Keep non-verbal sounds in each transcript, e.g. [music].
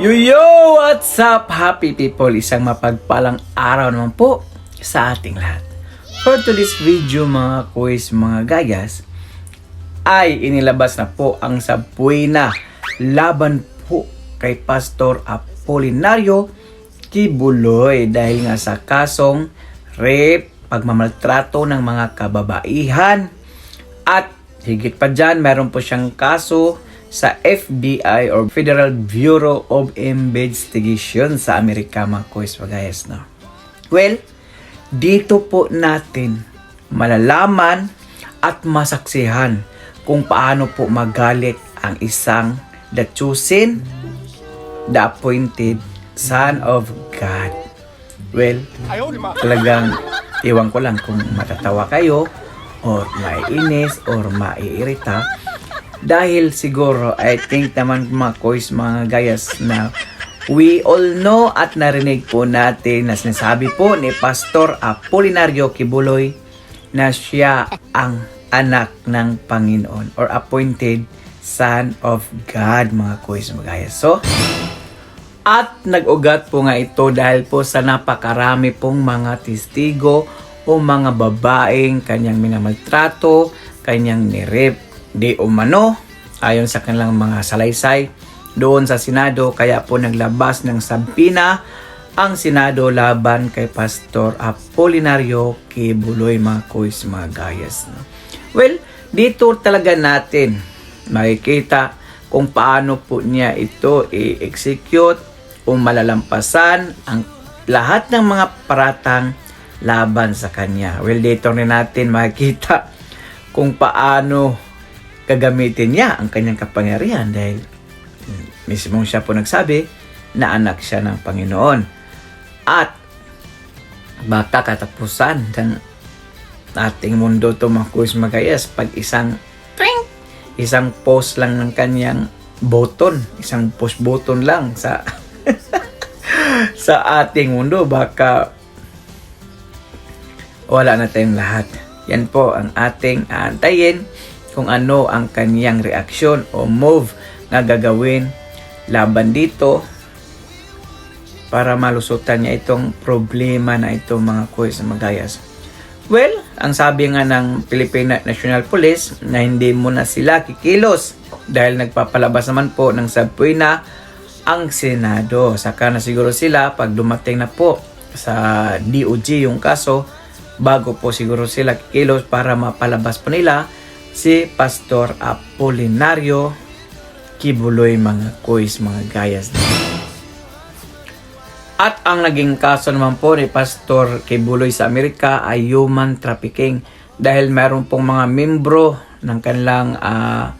Yo yo! What's up, happy people? Isang mapagpalang araw naman po sa ating lahat. For today's video mga quiz, mga gayas, ay inilabas na po ang Sabuena laban po kay Pastor Apolinario Kibuloy dahil nga sa kasong rape, pagmamaltrato ng mga kababaihan at higit pa dyan, meron po siyang kaso sa FBI or Federal Bureau of Investigation sa Amerika mga quiz pagayas na. Well, dito po natin malalaman at masaksihan kung paano po magalit ang isang the chosen, the appointed Son of God. Well, talagang iwan ko lang kung matatawa kayo or maiinis or maiirita dahil siguro I think naman mga kois mga gayas na we all know at narinig po natin na sinasabi po ni Pastor Apolinario Kibuloy na siya ang anak ng Panginoon or appointed son of God mga kois mga gayas. So, at nag-ugat po nga ito dahil po sa napakarami pong mga testigo o mga babaeng kanyang minamaltrato, kanyang nirip, di umano, ayon sa kanilang mga salaysay doon sa Senado. Kaya po naglabas ng sampina ang Senado laban kay Pastor Apolinario Kibuloy, mga kuis, mga gayas. No? Well, dito talaga natin makikita kung paano po niya ito i-execute o malalampasan ang lahat ng mga paratang laban sa kanya. Well, dito rin natin makikita kung paano gagamitin niya ang kanyang kapangyarihan dahil mismo siya po nagsabi na anak siya ng Panginoon. At baka katapusan ng ating mundo kuis magayas pag isang tring, isang post lang ng kanyang button, isang push button lang sa [laughs] sa ating mundo baka wala na tayong lahat. Yan po ang ating aantayin kung ano ang kaniyang reaksyon o move na gagawin laban dito para malusutan niya itong problema na ito mga kuys na magayas. Well, ang sabi nga ng Philippine National Police na hindi muna sila kikilos dahil nagpapalabas naman po ng subpoena ang Senado. Saka na siguro sila pag dumating na po sa DOJ yung kaso bago po siguro sila kikilos para mapalabas po nila si Pastor Apolinario Kibuloy mga kuis, mga gayas. At ang naging kaso naman po ni Pastor Kibuloy sa Amerika ay human trafficking dahil meron pong mga membro ng kanilang ah,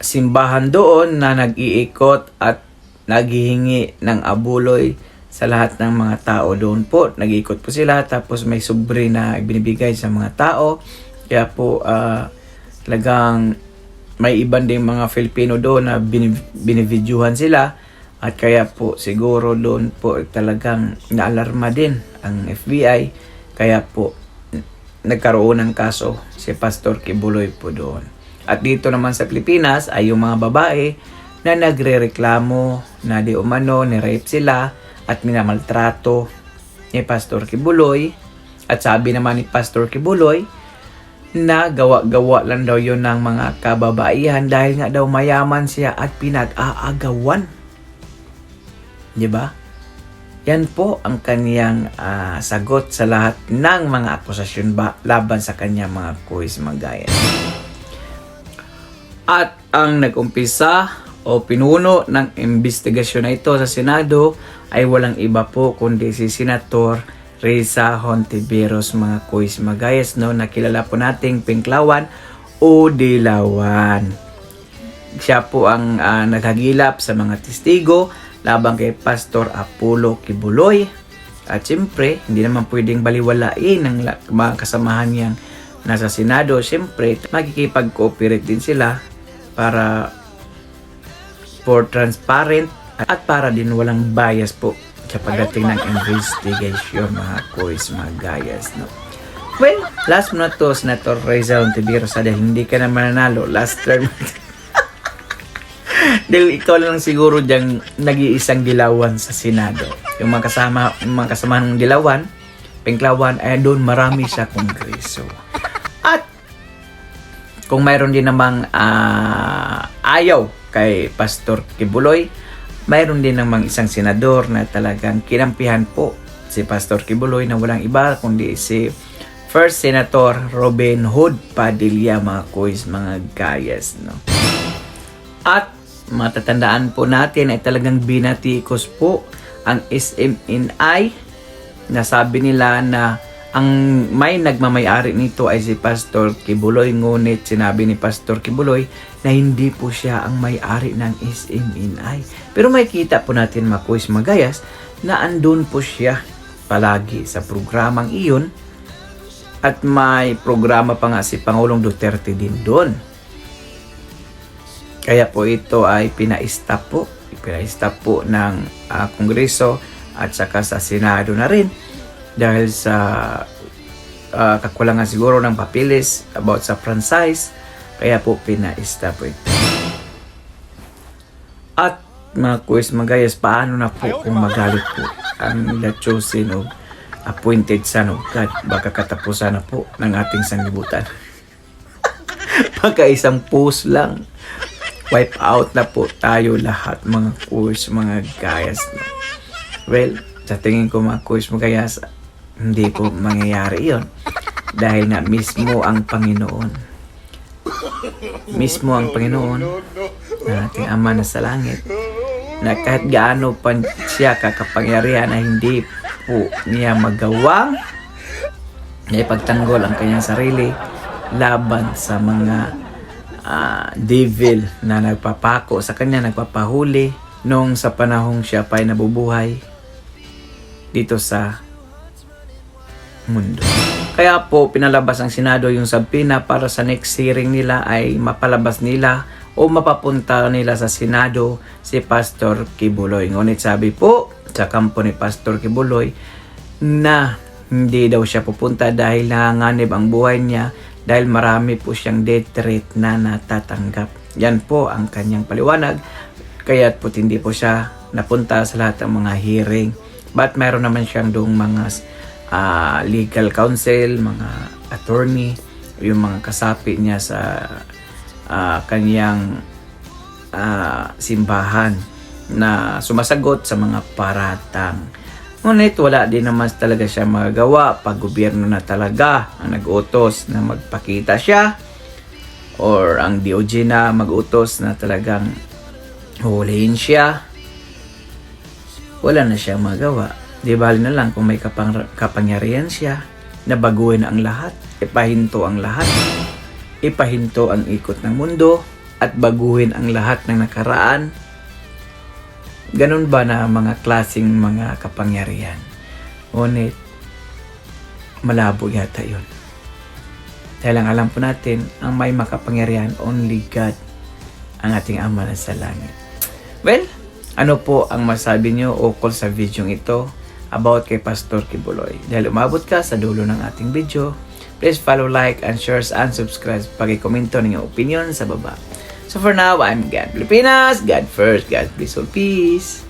simbahan doon na nag-iikot at naghihingi ng abuloy sa lahat ng mga tao doon po. Nag-iikot po sila tapos may sobre na binibigay sa mga tao. Kaya po ah, talagang may ibang ding mga Filipino doon na bini- binivideohan sila at kaya po siguro doon po talagang naalarma din ang FBI kaya po nagkaroon ng kaso si Pastor Kibuloy po doon. At dito naman sa Pilipinas ay yung mga babae na nagre-reklamo na di umano ni-rape sila at minamaltrato ni Pastor Kibuloy. At sabi naman ni Pastor Kibuloy na gawa-gawa lang daw yon ng mga kababaihan dahil nga daw mayaman siya at pinag-aagawan. 'Di ba? Yan po ang kaniyang ah, sagot sa lahat ng mga akusasyon ba laban sa kanya mga kuis magaya. At ang nag-umpisa o pinuno ng investigasyon na ito sa Senado ay walang iba po kundi si Senator Risa Hontiveros mga kuis magayas no nakilala po nating Pinklawan o Dilawan. Siya po ang ah, naghagilap sa mga testigo laban kay Pastor Apollo Kibuloy. At siyempre, hindi naman pwedeng baliwalain ng la- mga kasamahan niyang nasa Senado. Siyempre, makikipag-cooperate din sila para for transparent at para din walang bias po pagdating ng investigation mga kuis, mga gayas. No? Well, last mo na to, Senator Reza Ontiveros, dahil hindi ka na mananalo last term. [laughs] Dahil ikaw lang siguro diyang nag-iisang dilawan sa Senado. Yung mga kasama, yung mga kasama ng dilawan, Pinklawan, ay doon marami sa kongreso. At kung mayroon din namang ah, ayaw kay Pastor Kibuloy, mayroon din namang isang senador na talagang kinampihan po si Pastor Kibuloy na walang iba kundi si First Senator Robin Hood Padilla mga kuys, mga gayas. No? At matatandaan po natin ay talagang binatikos po ang SMNI nasabi nila na ang may nagmamayari nito ay si Pastor Kibuloy ngunit sinabi ni Pastor Kibuloy na hindi po siya ang may-ari ng SMNI. Pero may kita po natin makuis magayas na andun po siya palagi sa programang iyon at may programa pa nga si Pangulong Duterte din doon. Kaya po ito ay pina-stop po, pina-stop po ng ah, Kongreso at saka sa Senado na rin dahil sa ah, kakulangan siguro ng papilis about sa franchise kaya po pina-stop ito. At mga quiz magayas, paano na po kung magalit po ang the chosen appointed son of God? Baka katapusan na po ng ating sanglibutan. [laughs] Pagka isang post lang, wipe out na po tayo lahat mga quiz, mga gayas. Well, sa tingin ko mga quiz, mga gayas, hindi po mangyayari yon dahil na mismo ang Panginoon mismo ang Panginoon na ating Ama na sa langit na kahit gaano pa siya kakapangyarihan na hindi po niya magawang na ipagtanggol ang kanyang sarili laban sa mga ah, devil na nagpapako sa kanya, nagpapahuli nung sa panahong siya pa ay nabubuhay dito sa mundo. Kaya po pinalabas ang Senado yung sabina para sa next hearing nila ay mapalabas nila o mapapunta nila sa Senado si Pastor Kibuloy. Ngunit sabi po sa kampo ni Pastor Kibuloy na hindi daw siya pupunta dahil nanganganib ang buhay niya dahil marami po siyang death threat na natatanggap. Yan po ang kanyang paliwanag. Kaya po hindi po siya napunta sa lahat ng mga hearing. But meron naman siyang doong mga ah, legal counsel, mga attorney, yung mga kasapi niya sa ah, kanyang ah, simbahan na sumasagot sa mga paratang. Ngunit wala din naman talaga siya magagawa pag gobyerno na talaga ang nag-utos na magpakita siya or ang DOJ na mag-utos na talagang hulihin siya. Wala na siyang magawa. Di bali na lang kung may kapang, kapangyarihan siya na baguhin ang lahat, ipahinto ang lahat, ipahinto ang ikot ng mundo, at baguhin ang lahat ng nakaraan. Ganun ba na mga klasing mga kapangyarihan? Ngunit, malabo yata yun. Dahil ang alam po natin, ang may makapangyarihan, only God, ang ating Ama na sa langit. Well, ano po ang masabi nyo ukol sa video ito about kay Pastor Kibuloy? Dahil umabot ka sa dulo ng ating video, please follow, like, and share, and subscribe. Pag-komento ng iyong opinion sa baba. So for now, I'm God Pilipinas. God first. God bless all. Peace.